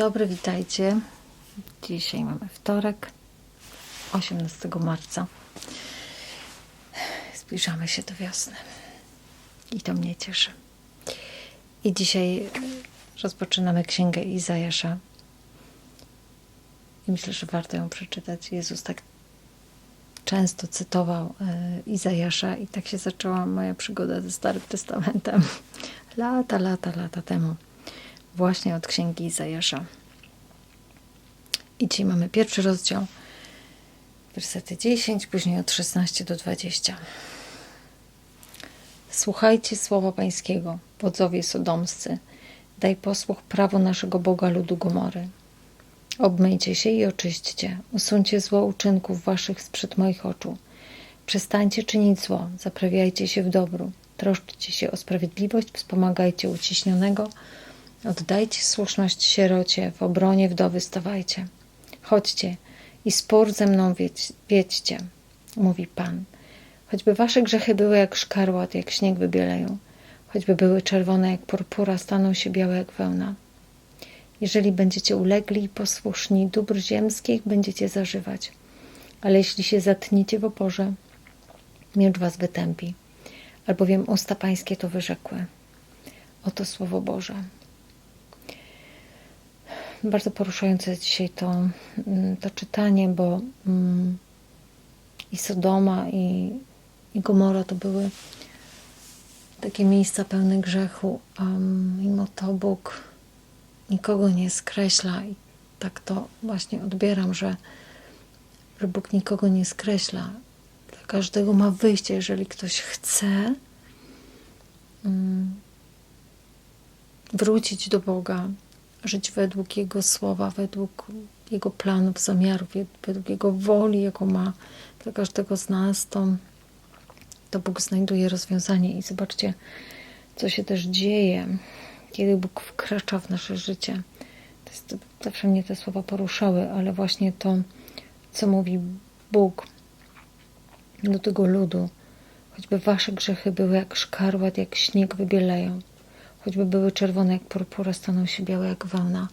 dobry, witajcie. Dzisiaj mamy wtorek, 18 marca. Zbliżamy się do wiosny i to mnie cieszy. I dzisiaj rozpoczynamy Księgę Izajasza. I myślę, że warto ją przeczytać. Jezus tak często cytował e, Izajasza i tak się zaczęła moja przygoda ze Starym Testamentem. Lata, lata, lata temu. Właśnie od Księgi Izajasza. I dzisiaj mamy pierwszy rozdział, wersety 10, później od 16 do 20. Słuchajcie słowa Pańskiego, wodzowie sodomscy. Daj posłuch prawo naszego Boga ludu Gomory. Obmyjcie się i oczyśćcie. Usuńcie zło uczynków waszych sprzed moich oczu. Przestańcie czynić zło, zaprawiajcie się w dobru. Troszczcie się o sprawiedliwość, wspomagajcie uciśnionego. Oddajcie słuszność sierocie, w obronie wdowy stawajcie. Chodźcie i spór ze mną wiedź, wiedźcie, mówi Pan. Choćby wasze grzechy były jak szkarłat, jak śnieg wybieleją, choćby były czerwone jak purpura, staną się białe jak wełna. Jeżeli będziecie ulegli i posłuszni dóbr ziemskich, będziecie zażywać. Ale jeśli się zatniecie w oporze, miecz was wytępi, albowiem usta pańskie to wyrzekły. Oto słowo Boże. Bardzo poruszające dzisiaj to, mm, to czytanie, bo mm, i Sodoma, i, i Gomora to były takie miejsca pełne grzechu, a mimo to Bóg nikogo nie skreśla i tak to właśnie odbieram, że, że Bóg nikogo nie skreśla. Dla każdego ma wyjście, jeżeli ktoś chce um, wrócić do Boga, żyć według Jego słowa, według Jego planów, zamiarów, według Jego woli, jaką ma dla każdego z nas, to, to Bóg znajduje rozwiązanie. I zobaczcie, co się też dzieje, kiedy Bóg wkracza w nasze życie. To jest, zawsze mnie te słowa poruszały, ale właśnie to, co mówi Bóg do tego ludu, choćby wasze grzechy były jak szkarłat, jak śnieg wybieleją, choćby były czerwone jak purpura, staną się białe jak wełna.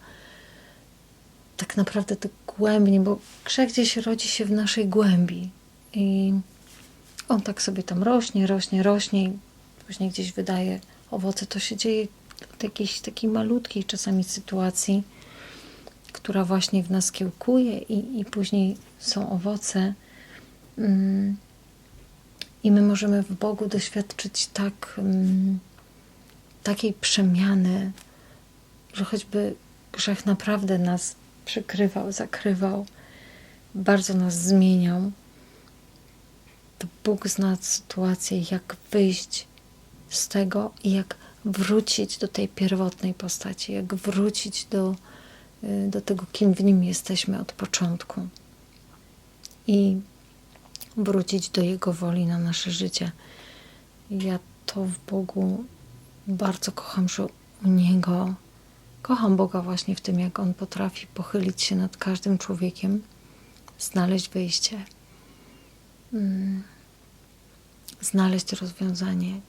Tak naprawdę to głębnie, bo grzech gdzieś rodzi się w naszej głębi i on tak sobie tam rośnie, rośnie, rośnie i później gdzieś wydaje owoce. To się dzieje od jakiejś takiej malutkiej czasami sytuacji, która właśnie w nas kiełkuje i, i później są owoce. Mm, I my możemy w Bogu doświadczyć tak, mm, takiej przemiany, że choćby grzech naprawdę nas przykrywał, zakrywał, bardzo nas zmieniał, to Bóg zna sytuację, jak wyjść z tego i jak wrócić do tej pierwotnej postaci, jak wrócić do, y, do tego, kim w nim jesteśmy od początku i wrócić do Jego woli na nasze życie. Ja to w Bogu bardzo kocham, że u Niego kocham Boga właśnie w tym, jak On potrafi pochylić się nad każdym człowiekiem, znaleźć wyjście, mm, znaleźć rozwiązanie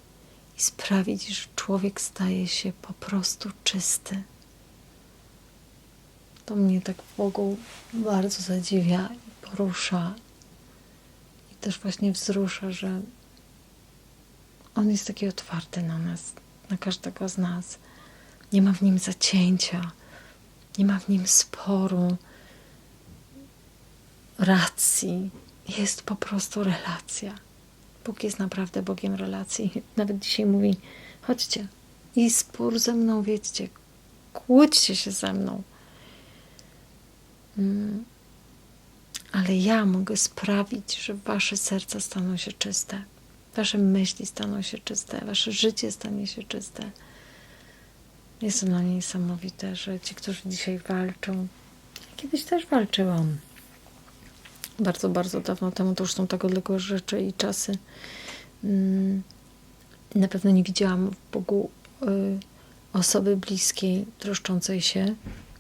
i sprawić, że człowiek staje się po prostu czysty. To mnie tak w Bogu bardzo zadziwia i porusza i też właśnie wzrusza, że On jest taki otwarty na nas, na każdego z nas. Nie ma w nim zacięcia, nie ma w nim sporu, racji. Jest po prostu relacja. Bóg jest naprawdę Bogiem relacji. Nawet dzisiaj mówi: chodźcie i spór ze mną, wiedzcie, kłóćcie się ze mną. Mm. Ale ja mogę sprawić, że wasze serca staną się czyste, wasze myśli staną się czyste, wasze życie stanie się czyste. Jest mnie niesamowite, że ci, którzy dzisiaj walczą, kiedyś też walczyłam bardzo, bardzo dawno temu, to już są tak odległe rzeczy i czasy. Mm, na pewno nie widziałam w Bogu y, osoby bliskiej, troszczącej się.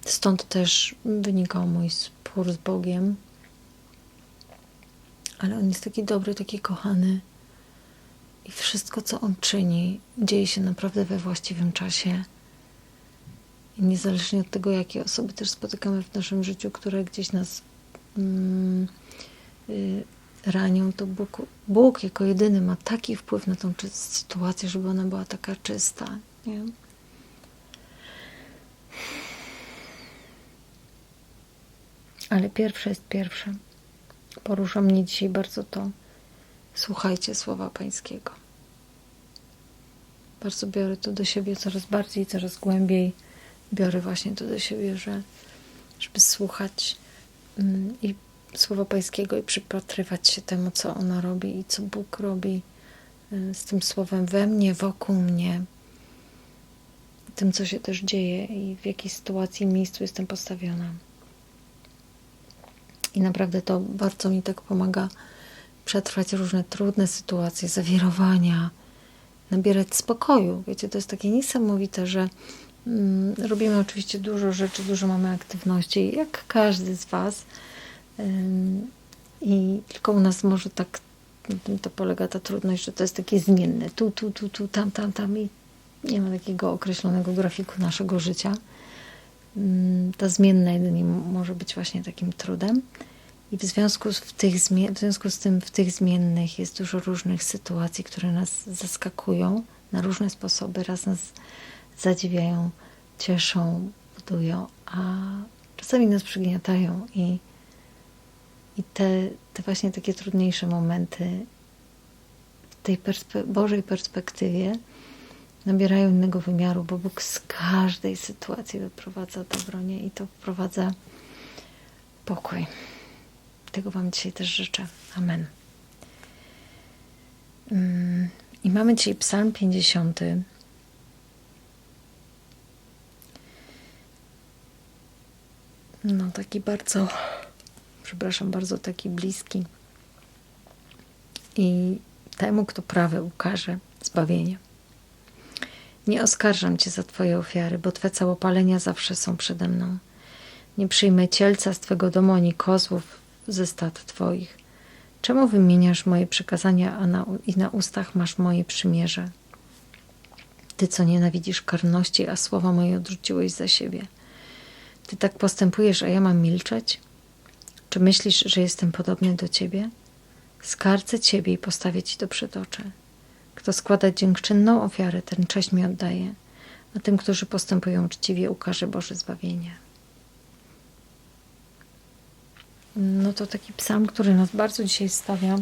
Stąd też wynikał mój spór z Bogiem. Ale On jest taki dobry, taki kochany. I wszystko, co On czyni, dzieje się naprawdę we właściwym czasie. I niezależnie od tego, jakie osoby też spotykamy w naszym życiu, które gdzieś nas mm, y, ranią, to Bóg, Bóg jako jedyny ma taki wpływ na tą sytuację, żeby ona była taka czysta. Nie? Ale pierwsze jest pierwsze. Porusza mnie dzisiaj bardzo to. Słuchajcie słowa Pańskiego. Bardzo biorę to do siebie coraz bardziej, coraz głębiej. Biorę właśnie to do siebie, że żeby słuchać mm, i słowa Pańskiego i przypatrywać się temu, co ono robi i co Bóg robi y, z tym słowem we mnie, wokół mnie, tym, co się też dzieje i w jakiej sytuacji i miejscu jestem postawiona. I naprawdę to bardzo mi tak pomaga przetrwać różne trudne sytuacje, zawirowania, nabierać spokoju. Wiecie, to jest takie niesamowite, że mm, robimy oczywiście dużo rzeczy, dużo mamy aktywności, jak każdy z Was. Ym, I tylko u nas może tak to polega ta trudność, że to jest takie zmienne. Tu, tu, tu, tu, tam, tam, tam i nie ma takiego określonego grafiku naszego życia. Ym, Ta zmienna jedynie może być właśnie takim trudem. I w związku, tych, w związku z tym w tych zmiennych jest dużo różnych sytuacji, które nas zaskakują na różne sposoby. Raz nas zadziwiają, cieszą, budują, a czasami nas przygniatają i, i te, te właśnie takie trudniejsze momenty w tej perspe- Bożej perspektywie nabierają innego wymiaru, bo Bóg z każdej sytuacji wyprowadza dobro nie? i to wprowadza pokój. Tego Wam dzisiaj też życzę. Amen. Mm, I mamy dzisiaj Psalm 50. No, taki bardzo, przepraszam, bardzo taki bliski. I temu, kto prawe ukaże, zbawienie. Nie oskarżam Cię za Twoje ofiary, bo Twe całopalenia zawsze są przede mną. Nie przyjmę cielca z Twego domu, ani kozłów ze stad Twoich. Czemu wymieniasz moje przykazania, a na, i na ustach masz moje przymierze? Ty, co nienawidzisz karności, a słowa moje odrzuciłeś za siebie. Ty tak postępujesz, a ja mam milczeć? Czy myślisz, że jestem podobny do Ciebie? Skarcę Ciebie i postawię Ci to przed oczy. Kto składa dziękczynną ofiarę, ten cześć mi oddaje, a tym, którzy postępują uczciwie, ukaże Boże zbawienie. No to taki psalm, który nas bardzo dzisiaj stawia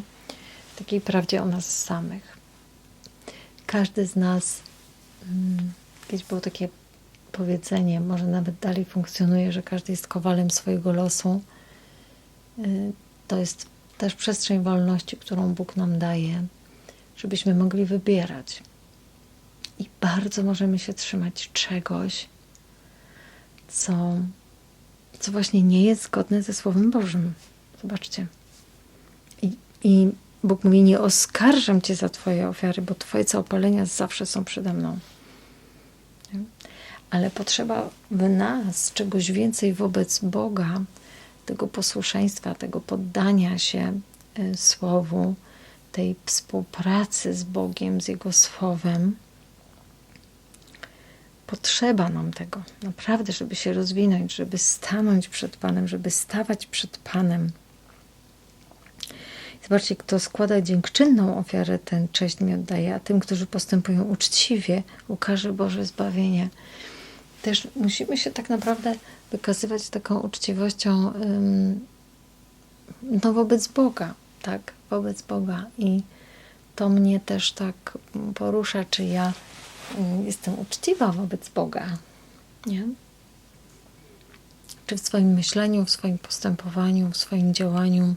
w takiej prawdzie o nas samych. Każdy z nas, mm, kiedyś było takie powiedzenie, może nawet dalej funkcjonuje, że każdy jest kowalem swojego losu. Y, To jest też przestrzeń wolności, którą Bóg nam daje, żebyśmy mogli wybierać. I bardzo możemy się trzymać czegoś, co co właśnie nie jest zgodne ze Słowem Bożym. Zobaczcie. I, I Bóg mówi, nie oskarżam Cię za Twoje ofiary, bo Twoje całopalenia zawsze są przede mną. Ale potrzeba w nas czegoś więcej wobec Boga, tego posłuszeństwa, tego poddania się y, Słowu, tej współpracy z Bogiem, z Jego Słowem, Potrzeba nam tego, naprawdę, żeby się rozwinąć, żeby stanąć przed Panem, żeby stawać przed Panem. Zobaczcie, kto składa dziękczynną ofiarę, ten cześć mi oddaje, a tym, którzy postępują uczciwie, ukaże Boże zbawienie. Też musimy się tak naprawdę wykazywać taką uczciwością no, wobec Boga, tak, wobec Boga. I to mnie też tak porusza, czy ja jestem uczciwa wobec Boga. Nie? Czy w swoim myśleniu, w swoim postępowaniu, w swoim działaniu,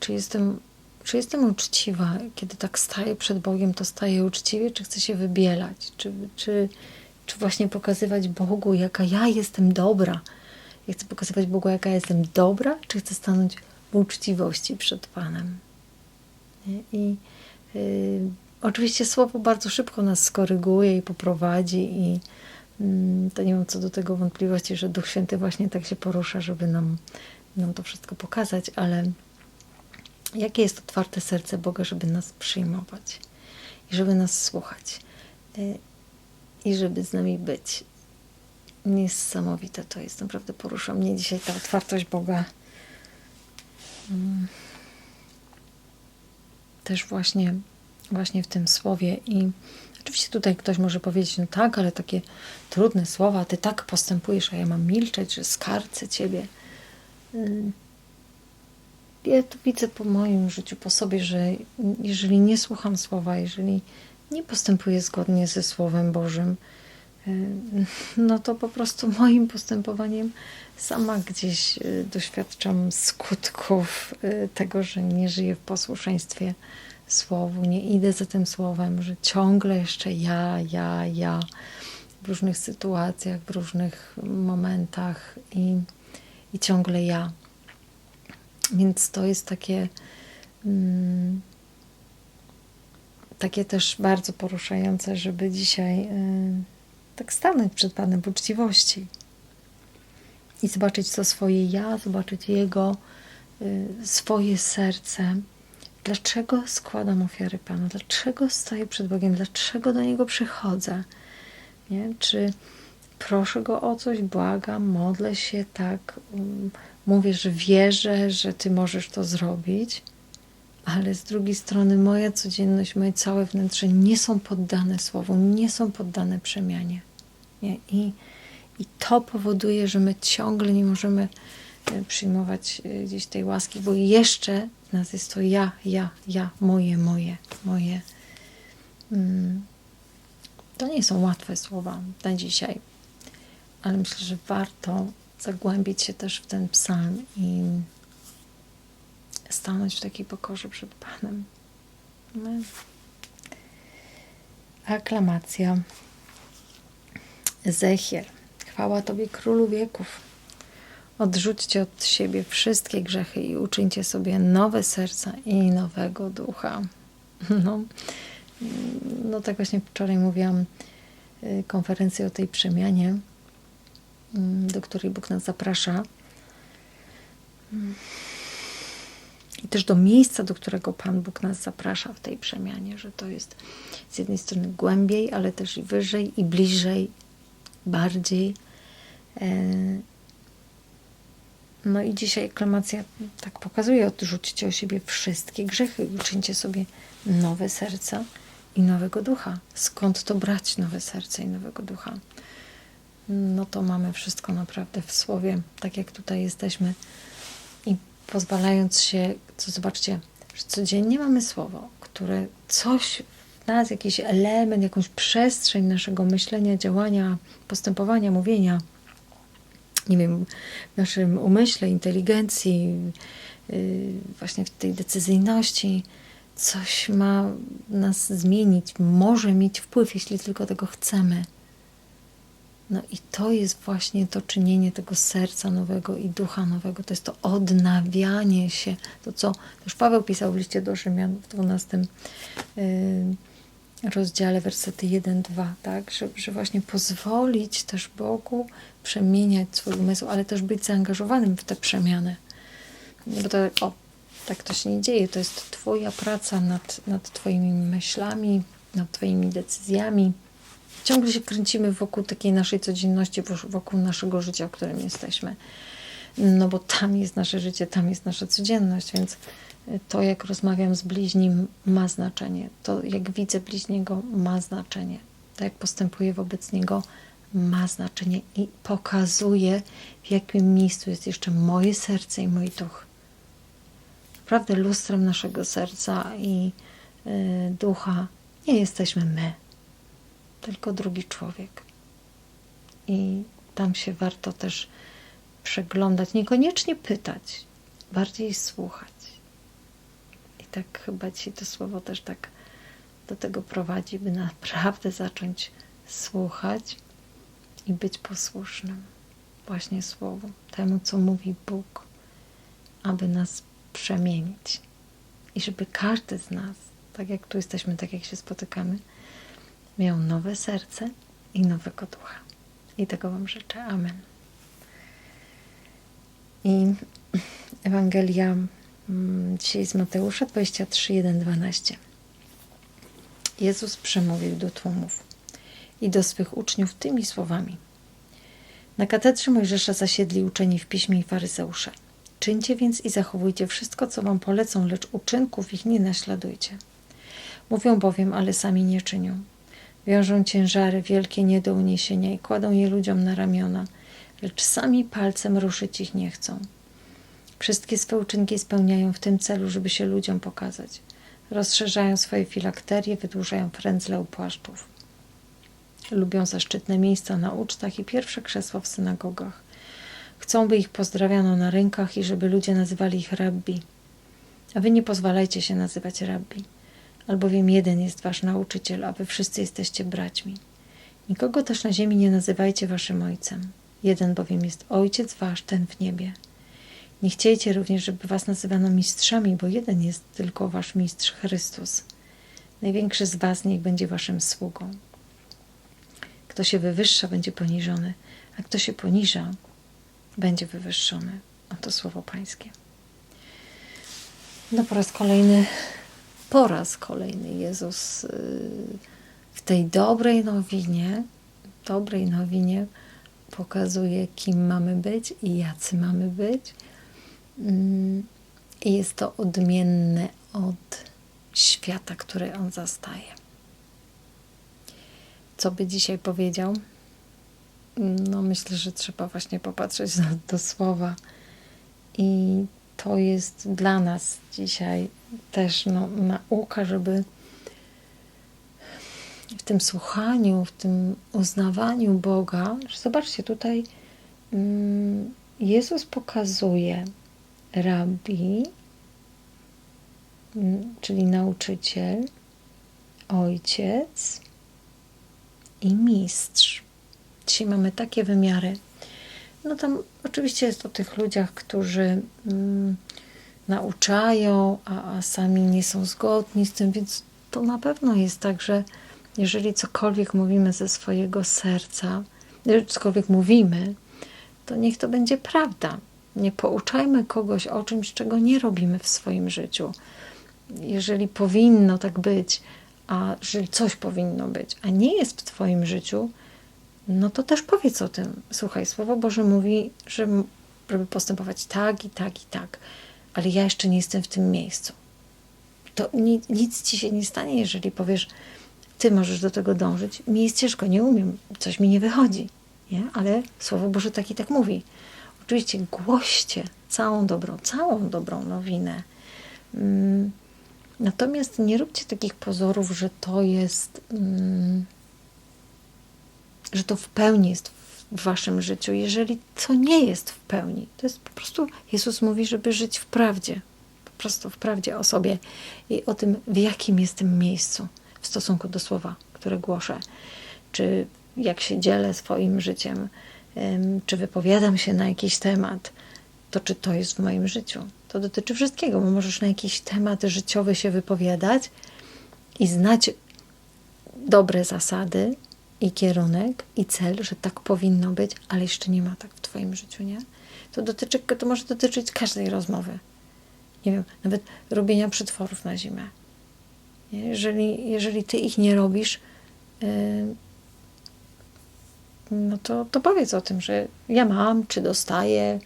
czy jestem, czy jestem uczciwa, kiedy tak staję przed Bogiem, to staję uczciwie, czy chcę się wybielać, czy, czy, czy właśnie pokazywać Bogu, jaka ja jestem dobra. Ja chcę pokazywać Bogu, jaka ja jestem dobra, czy chcę stanąć w uczciwości przed Panem. Nie? I yy, Oczywiście słowo bardzo szybko nas skoryguje i poprowadzi i mm, to nie mam co do tego wątpliwości, że Duch Święty właśnie tak się porusza, żeby nam, nam to wszystko pokazać, ale jakie jest otwarte serce Boga, żeby nas przyjmować i żeby nas słuchać y, i żeby z nami być Niesamowite to jest, naprawdę porusza mnie dzisiaj ta otwartość Boga. Mm. Też właśnie, właśnie w tym słowie i oczywiście tutaj ktoś może powiedzieć, no tak, ale takie trudne słowa, ty tak postępujesz, a ja mam milczeć, że skarcę ciebie. Mm. Ja tu widzę po moim życiu, po sobie, że jeżeli nie słucham słowa, jeżeli nie postępuję zgodnie ze Słowem Bożym, y, no to po prostu moim postępowaniem sama gdzieś y, doświadczam skutków y, tego, że nie żyję w posłuszeństwie Słowu, nie idę za tym Słowem, że ciągle jeszcze ja, ja, ja w różnych sytuacjach, w różnych momentach i, i ciągle ja. Więc to jest takie. Mm, takie też bardzo poruszające, żeby dzisiaj y, tak stanąć przed Panem w uczciwości i zobaczyć to swoje ja, zobaczyć Jego, y, swoje serce. Dlaczego składam ofiary Panu? Dlaczego stoję przed Bogiem? Dlaczego do Niego przychodzę? Nie? Czy proszę Go o coś, błagam, modlę się, tak, um, mówię, że wierzę, że Ty możesz to zrobić, ale z drugiej strony moja codzienność, moje całe wnętrze nie są poddane Słowu, nie są poddane przemianie. Nie? I, I to powoduje, że my ciągle nie możemy przyjmować e, gdzieś tej łaski, bo jeszcze w nas jest to ja, ja, ja, moje, moje, moje. Mm. To nie są łatwe słowa na dzisiaj, ale myślę, że warto zagłębić się też w ten psalm i stanąć w takiej pokorze przed Panem. Aklamacja. Zechiel. Chwała Tobie, Królu wieków. Odrzućcie od siebie wszystkie grzechy i uczyńcie sobie nowe serca i nowego ducha. No, no tak właśnie wczoraj mówiłam y, konferencję o tej przemianie Mm, do której Bóg nas zaprasza. I też do miejsca, do którego Pan Bóg nas zaprasza w tej przemianie, że to jest z jednej strony głębiej, ale też i wyżej, i bliżej, bardziej. No i dzisiaj aklamacja tak pokazuje, odrzućcie o siebie wszystkie grzechy, uczyńcie sobie nowe serca i nowego ducha. Skąd to brać nowe serce i nowego ducha? no to mamy wszystko naprawdę w słowie, tak jak tutaj jesteśmy. I pozwalając się, co zobaczcie, że codziennie mamy słowo, które coś w nas, jakiś element, jakąś przestrzeń naszego myślenia, działania, postępowania, mówienia, nie wiem, w naszym umyśle, inteligencji, yy, właśnie w tej decyzyjności, coś ma nas zmienić, może mieć wpływ, jeśli tylko tego chcemy. No i to jest właśnie to czynienie tego serca nowego i ducha nowego. To jest to odnawianie się. To, co też Paweł pisał w liście do Rzymian w 12 rozdziale, wersety 1-2, tak? Że, że właśnie pozwolić też Bogu przemieniać swój umysł, ale też być zaangażowanym w te przemiany. Bo to, o, tak to się nie dzieje. To jest Twoja praca nad, nad Twoimi myślami, nad Twoimi decyzjami, ciągle się kręcimy wokół takiej naszej codzienności, wokół naszego życia, w którym jesteśmy. No bo tam jest nasze życie, tam jest nasza codzienność, więc to, jak rozmawiam z bliźnim, ma znaczenie. To, jak widzę bliźniego, ma znaczenie. To, jak postępuję wobec niego, ma znaczenie i pokazuje, w jakim miejscu jest jeszcze moje serce i mój duch. Naprawdę lustrem naszego serca i y, ducha nie jesteśmy my tylko drugi człowiek. I tam się warto też przeglądać, niekoniecznie pytać, bardziej słuchać. Tak chyba ci to słowo też tak do tego prowadzi, by naprawdę zacząć słuchać i być posłusznym właśnie słowu, temu, co mówi Bóg, aby nas przemienić. I żeby każdy z nas, tak jak tu jesteśmy, tak jak się spotykamy, miał nowe serce i nowego ducha. I tego Wam życzę. Amen. I Ewangelia dzisiaj z Mateusza 23, 1, 12. Jezus przemówił do tłumów i do swych uczniów tymi słowami. Na katedrze Mojżesza zasiedli uczeni w piśmie i faryzeusze. Czyńcie więc i zachowujcie wszystko, co wam polecą, lecz uczynków ich nie naśladujcie. Mówią bowiem, ale sami nie czynią. Wiążą ciężary wielkie nie do uniesienia i kładą je ludziom na ramiona, lecz sami palcem ruszyć ich nie chcą. Wszystkie swe uczynki spełniają w tym celu, żeby się ludziom pokazać. Rozszerzają swoje filakterie, wydłużają frędzle u płaszczów. Lubią zaszczytne miejsca na ucztach i pierwsze krzesła w synagogach. Chcą, by ich pozdrawiano na rynkach i żeby ludzie nazywali ich rabbi. A wy nie pozwalajcie się nazywać rabbi, albowiem jeden jest wasz nauczyciel, a wy wszyscy jesteście braćmi. Nikogo też na ziemi nie nazywajcie waszym ojcem. Jeden bowiem jest ojciec wasz, ten w niebie. Nie chciejcie również, żeby was nazywano mistrzami, bo jeden jest tylko wasz mistrz Chrystus. Największy z was niech będzie waszym sługą. Kto się wywyższa, będzie poniżony, a kto się poniża, będzie wywyższony. Oto słowo Pańskie. No po raz kolejny, po raz kolejny Jezus y, w tej dobrej nowinie, dobrej nowinie pokazuje, kim mamy być i jacy mamy być. I jest to odmienne od świata, który on zastaje. Co by dzisiaj powiedział? No, myślę, że trzeba właśnie popatrzeć na to słowa. I to jest dla nas dzisiaj też no, nauka, żeby w tym słuchaniu, w tym uznawaniu Boga, zobaczcie, tutaj mm, Jezus pokazuje rabbi, mm, czyli nauczyciel, ojciec i mistrz. Dzisiaj mamy takie wymiary. No tam oczywiście jest o tych ludziach, którzy mm, nauczają, a, a sami nie są zgodni z tym, więc to na pewno jest tak, że jeżeli cokolwiek mówimy ze swojego serca, jeżeli cokolwiek mówimy, to niech to będzie prawda. Nie pouczajmy kogoś o czymś, czego nie robimy w swoim życiu. Jeżeli powinno tak być, a że coś powinno być, a nie jest w Twoim życiu, no to też powiedz o tym. Słuchaj, Słowo Boże mówi, że, żeby postępować tak i tak i tak, ale ja jeszcze nie jestem w tym miejscu. To nic, nic ci się nie stanie, jeżeli powiesz, ty możesz do tego dążyć. Mi jest ciężko, nie umiem, coś mi nie wychodzi, nie? ale Słowo Boże tak i tak mówi. Oczywiście głoście całą dobrą, całą dobrą nowinę. Mm, natomiast nie róbcie takich pozorów, że to jest, mm, że to w pełni jest w waszym życiu. Jeżeli to nie jest w pełni, to jest po prostu, Jezus mówi, żeby żyć w prawdzie. Po prostu w prawdzie o sobie i o tym, w jakim jestem miejscu w stosunku do słowa, które głoszę. Czy jak się dzielę swoim życiem, czy wypowiadam się na jakiś temat, to czy to jest w moim życiu. To dotyczy wszystkiego, bo możesz na jakiś temat życiowy się wypowiadać i znać dobre zasady i kierunek i cel, że tak powinno być, ale jeszcze nie ma tak w Twoim życiu, nie? To, dotyczy, to może dotyczyć każdej rozmowy. Nie wiem, nawet robienia przetworów na zimę. Jeżeli, jeżeli Ty ich nie robisz, yy, no to, to powiedz o tym, że ja mam, czy dostaję,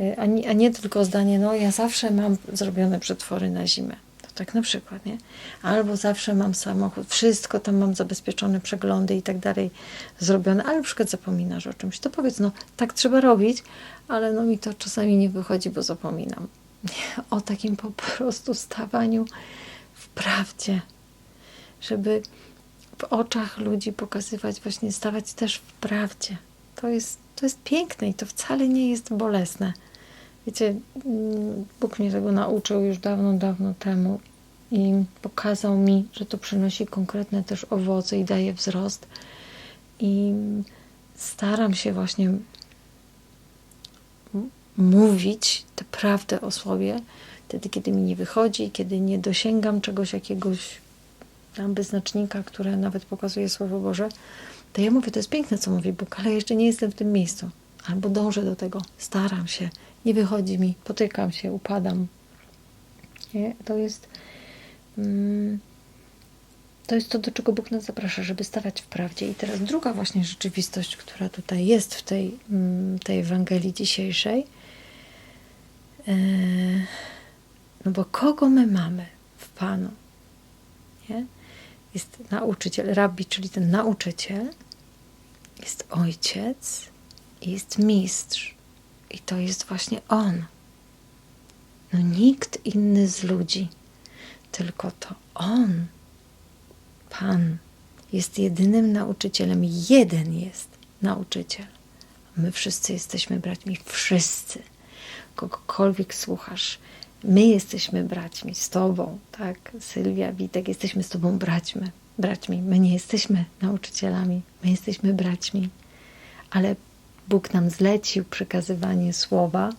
y, a nie, a nie tylko zdanie, no ja zawsze mam zrobione przetwory na zimę. To tak na przykład, nie? Albo zawsze mam samochód, wszystko tam mam zabezpieczone, przeglądy i tak dalej zrobione, ale na przykład zapominasz o czymś. To powiedz, no tak trzeba robić, ale no mi to czasami nie wychodzi, bo zapominam. O takim po prostu stawaniu w prawdzie, żeby w oczach ludzi pokazywać, właśnie stawać też w prawdzie. To jest, to jest piękne i to wcale nie jest bolesne. Wiecie, mm, Bóg mnie tego nauczył już dawno, dawno temu i pokazał mi, że to przynosi konkretne też owoce i daje wzrost. I staram się właśnie mówić tę prawdę o sobie wtedy, kiedy mi nie wychodzi, kiedy nie dosięgam czegoś jakiegoś tam wyznacznika, które nawet pokazuje Słowo Boże, to ja mówię, to jest piękne, co mówi Bóg, ale jeszcze nie jestem w tym miejscu. Albo dążę do tego, staram się, nie wychodzi mi, potykam się, upadam. Nie? To jest. Mm, to jest to, do czego Bóg nas zaprasza, żeby stawać w prawdzie. I teraz druga właśnie rzeczywistość, która tutaj jest w tej, mm, tej Ewangelii dzisiejszej. E, no bo kogo my mamy w Panu? Nie? Jest nauczyciel, rabbi, czyli ten nauczyciel, jest ojciec i jest mistrz. I to jest właśnie on. No nikt inny z ludzi, tylko to on Pan jest jedynym nauczycielem. Jeden jest nauczyciel. My wszyscy jesteśmy braćmi. Wszyscy. Kogokolwiek słuchasz. My jesteśmy braćmi z Tobą, tak? Sylwia, Witek, jesteśmy z Tobą braćmi. braćmi. My nie jesteśmy nauczycielami, my jesteśmy braćmi. Ale Bóg nam zlecił przekazywanie słowa,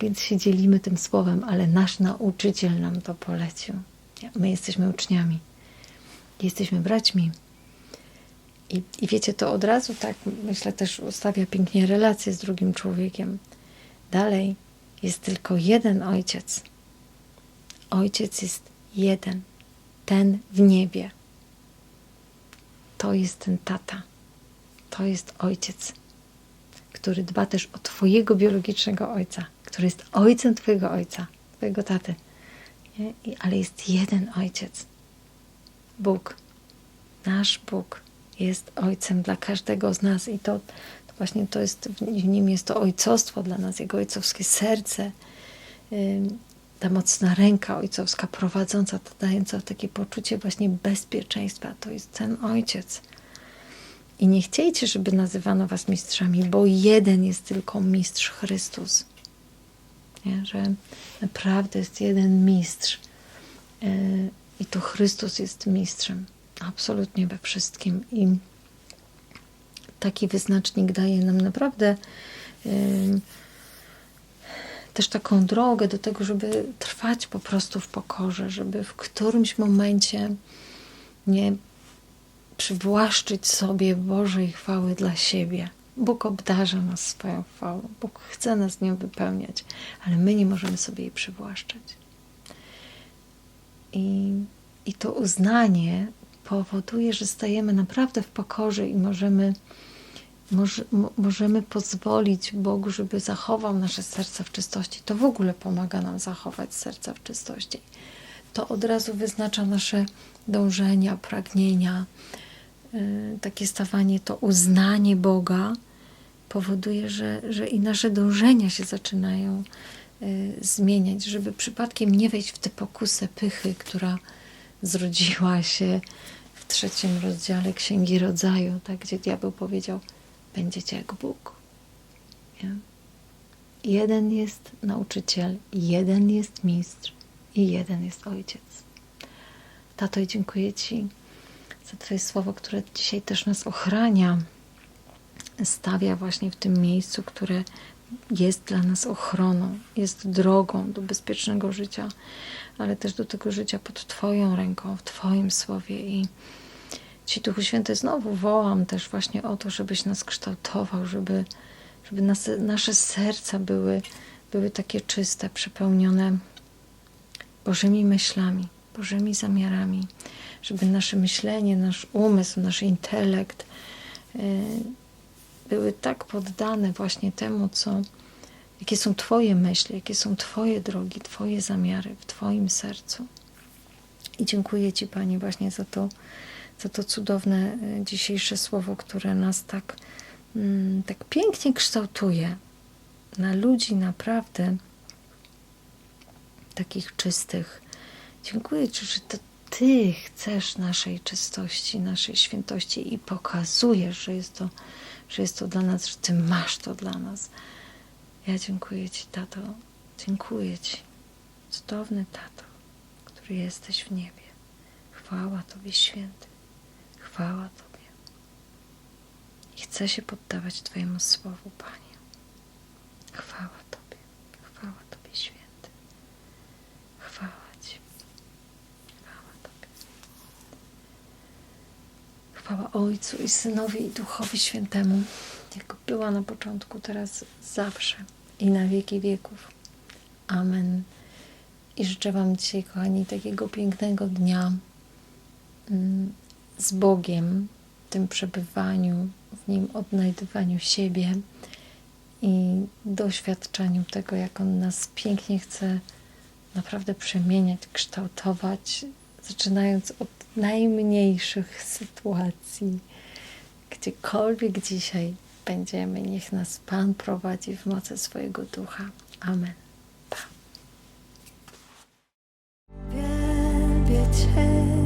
więc się dzielimy tym słowem, ale nasz nauczyciel nam to polecił. My jesteśmy uczniami jesteśmy braćmi. I, I wiecie, to od razu tak, myślę, też ustawia pięknie relacje z drugim człowiekiem. Dalej jest tylko jeden ojciec. Ojciec jest jeden, ten w niebie. To jest ten tata. To jest ojciec, który dba też o Twojego biologicznego ojca, który jest ojcem Twojego ojca, Twojego taty. Nie? ale jest jeden ojciec Bóg, nasz Bóg jest Ojcem dla każdego z nas i to, to właśnie to jest, w nim jest to ojcostwo dla nas, Jego ojcowskie serce, ta mocna ręka ojcowska prowadząca, dająca takie poczucie właśnie bezpieczeństwa. To jest ten Ojciec. I nie chciejcie, żeby nazywano was mistrzami, bo jeden jest tylko mistrz Chrystus. Nie? Że naprawdę jest jeden mistrz. Y, i to Chrystus jest mistrzem absolutnie we wszystkim. I taki wyznacznik daje nam naprawdę yy, też taką drogę do tego, żeby trwać po prostu w pokorze, żeby w którymś momencie nie przywłaszczyć sobie Bożej chwały dla siebie. Bóg obdarza nas swoją chwałą, Bóg chce nas nią wypełniać, ale my nie możemy sobie jej przywłaszczać. I, I to uznanie powoduje, że stajemy naprawdę w pokorze i możemy, może, możemy pozwolić Bogu, żeby zachował nasze serca w czystości. To w ogóle pomaga nam zachować serca w czystości. To od razu wyznacza nasze dążenia, pragnienia. Yy, takie stawanie, to uznanie Boga powoduje, że, że i nasze dążenia się zaczynają Y, zmieniać, żeby przypadkiem nie wejść w tę pokusę pychy, która zrodziła się w trzecim rozdziale Księgi Rodzaju, tak, gdzie diabeł powiedział: Będziecie jak Bóg. Nie? Jeden jest nauczyciel, jeden jest mistrz i jeden jest ojciec. Tato, dziękuję Ci za Twoje słowo, które dzisiaj też nas ochrania, stawia właśnie w tym miejscu, które jest dla nas ochroną, jest drogą do bezpiecznego życia, ale też do tego życia pod Twoją ręką, w Twoim słowie. I Ci, Duchu Święty, znowu wołam też właśnie o to, żebyś nas kształtował, żeby, żeby nas, nasze serca były, były takie czyste, przepełnione Bożymi myślami, Bożymi zamiarami, żeby nasze myślenie, nasz umysł, nasz intelekt, yy, były tak poddane właśnie temu, co, jakie są Twoje myśli, jakie są Twoje drogi, Twoje zamiary w Twoim sercu. I dziękuję Ci, Pani, właśnie za to, za to cudowne e, dzisiejsze słowo, które nas tak, mm, tak pięknie kształtuje na ludzi naprawdę takich czystych. Dziękuję Ci, że to Ty chcesz naszej czystości, naszej świętości i pokazujesz, że jest to że jest to dla nas, że Ty masz to dla nas. Ja dziękuję Ci, tato. Dziękuję Ci. Cudowny tato, który jesteś w niebie. Chwała Tobie, święty. Chwała Tobie. I chcę się poddawać Twojemu słowu, Panie. Chwała Tobie. Chwała Tobie, święty. Chwała Ci. Chwała Tobie. Chwała Ojcu i Synowi i Duchowi Świętemu, jak była na początku, teraz zawsze i na wieki wieków. Amen. I życzę Wam dzisiaj, kochani, takiego pięknego dnia. Z Bogiem, tym przebywaniu, w Nim odnajdywaniu siebie i doświadczeniu tego, jak On nas pięknie chce naprawdę przemieniać, kształtować, zaczynając od najmniejszych sytuacji. Gdziekolwiek dzisiaj będziemy, niech nas Pan prowadzi w mocy swojego ducha. Amen. Pa. Cię,